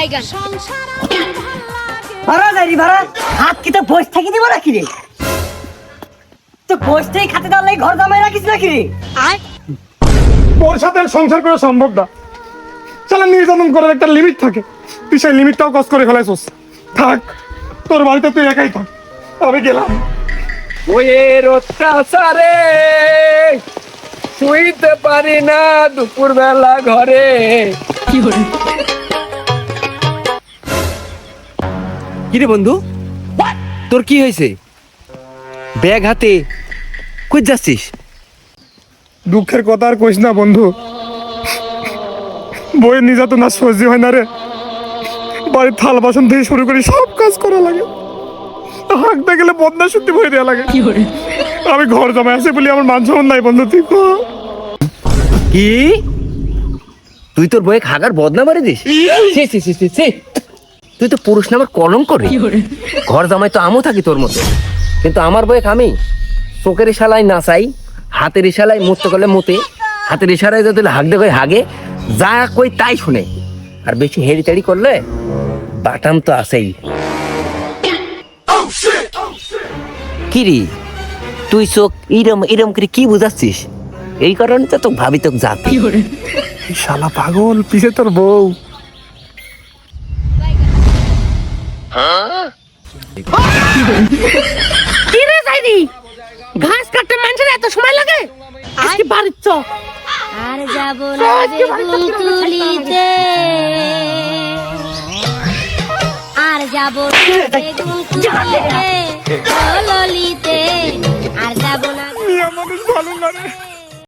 বাইগান। ভাড়া যাই ভাড়া। হাত কি তো বস থাকি দিব নাকি রে? তো বস থেকে খাতে ঘর জামাই রাখিস নাকি রে? ওর সাথে সংসার করা সম্ভব না। চালা নির্যাতন করার একটা লিমিট থাকে। তুই সেই লিমিটটাও কস করে ফেলাইছস। থাক তোর বাড়িতে তুই একাই থাক। আমি গেলাম। বইয়ের অত্যাচারে শুইতে পারি না দুপুর বেলা ঘরে কিরে বন্ধু? তোর কি হয়েছে? ব্যাগ হাতে কই যাচ্ছিস? দুঃখের কথা আর কইস না বন্ধু। বইয়ের নির্যাতন আর সহ্য হয় না রে। বাড়ির থাল বাসন থেকে শুরু করে সব কাজ করা লাগে। হাঁকতে গেলে বদনা সত্যি ভরে দেওয়া লাগে। আমি ঘর জমা আছে বলি আমার মান সম্মান নাই বন্ধু তুই কো। কি? তুই তোর বয়ে খাগার বদনা মারি দিস? ছি, ছি, ছি, ছি, ছি। তুই তো পুরুষ নামের কলম করে। ঘর জামাই তো আমও থাকি তোর মতো। কিন্তু আমার বয়ে আমি। চোখের ইশালায় নাচাই হাতের ইশালায় মুততে করলে মুতে। হাতের ইশারায় যদি হাগতে কই হাগে যা কই তাই শুনে। আর বেশি হেড়ি তেড়ি করলে বাটাম তো আছেই। কিরি তুই চোখ ইরম ইরম করে কি বুঝাচ্ছিস? এই কারণে তো ভাবি তোকে জাতি। শালা পাগল পিছে তোর বউ। যাইনি ঘাস কাটতে মানুষের এত সময় লাগে? আজকে বাড়ির চ আর যাব না তুলিতে আর যাব না ললিতে আর যাব না ভালো রে।